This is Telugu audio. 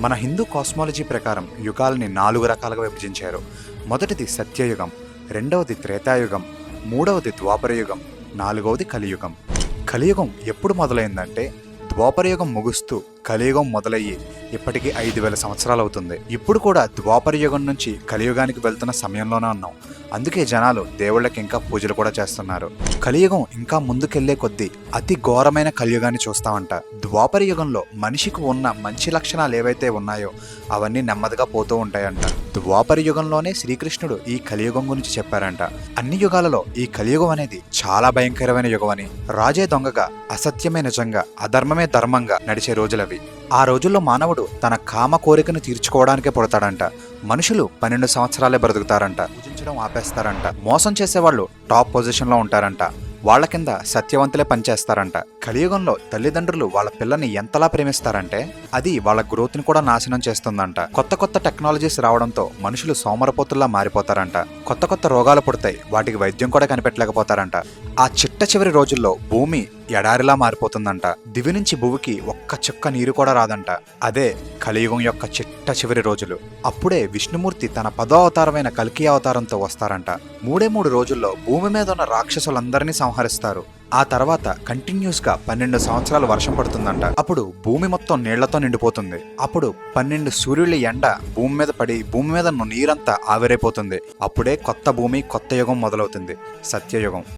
మన హిందూ కాస్మాలజీ ప్రకారం యుగాల్ని నాలుగు రకాలుగా విభజించారు. మొదటిది సత్యయుగం రెండవది త్రేతాయుగం మూడవది ద్వాపరయుగం నాలుగవది కలియుగం. కలియుగం ఎప్పుడు మొదలైందంటే ద్వాపరయుగం ముగుస్తూ కలియుగం మొదలయ్యి ఇప్పటికీ ఐదు వేల సంవత్సరాలు అవుతుంది. ఇప్పుడు కూడా ద్వాపరయుగం నుంచి కలియుగానికి వెళ్తున్న సమయంలోనే ఉన్నాం. అందుకే జనాలు దేవుళ్ళకి ఇంకా పూజలు కూడా చేస్తున్నారు. కలియుగం ఇంకా ముందుకెళ్ళే కొద్దీ అతి ఘోరమైన కలియుగాన్ని చూస్తామంట. ద్వాపర యుగంలో మనిషికి ఉన్న మంచి లక్షణాలు ఏవైతే ఉన్నాయో అవన్నీ నెమ్మదిగా పోతూ ఉంటాయంట. ద్వాపర యుగంలోనే శ్రీకృష్ణుడు ఈ కలియుగం గురించి చెప్పారంట. అన్ని యుగాలలో ఈ కలియుగం అనేది చాలా భయంకరమైన యుగం అని రాజే దొంగగా అసత్యమే నిజంగా అధర్మమే ధర్మంగా నడిచే రోజులవి. ఆ రోజుల్లో మానవుడు తన కామ కోరికను తీర్చుకోవడానికే పుడతాడంట. మనుషులు పన్నెండు సంవత్సరాలే బ్రతుకుతారంట. పూజించడం ఆపేస్తారంట. మోసం చేసేవాళ్ళు టాప్ పొజిషన్లో ఉంటారంట. వాళ్ళ కింద సత్యవంతులే పనిచేస్తారంట. కలియుగంలో తల్లిదండ్రులు వాళ్ళ పిల్లని ఎంతలా ప్రేమిస్తారంటే అది వాళ్ళ గ్రోత్ని కూడా నాశనం చేస్తుందంట. కొత్త కొత్త టెక్నాలజీస్ రావడంతో మనుషులు సోమరపోతుల్లా మారిపోతారంట. కొత్త కొత్త రోగాలు పుడతాయి. వాటికి వైద్యం కూడా కనిపెట్టలేకపోతారంట. ఆ చిట్ట చివరి రోజుల్లో భూమి ఎడారిలా మారిపోతుందంట. దివి నుంచి భూమికి ఒక్క చుక్క నీరు కూడా రాదంట. అదే కలియుగం యొక్క చిట్ట చివరి రోజులు. అప్పుడే విష్ణుమూర్తి తన పదో అవతారమైన కల్కి అవతారంతో వస్తారంట. మూడే మూడు రోజుల్లో భూమి మీద ఉన్న రాక్షసులందరినీ సంహరిస్తారు. ఆ తర్వాత కంటిన్యూస్గా పన్నెండు సంవత్సరాలు వర్షం పడుతుందంట. అప్పుడు భూమి మొత్తం నీళ్ళతో నిండిపోతుంది. అప్పుడు పన్నెండు సూర్యుల ఎండ భూమి మీద పడి భూమి మీద నీరంతా ఆవిరైపోతుంది. అప్పుడే కొత్త భూమి కొత్త యుగం మొదలవుతుంది. సత్యయుగం.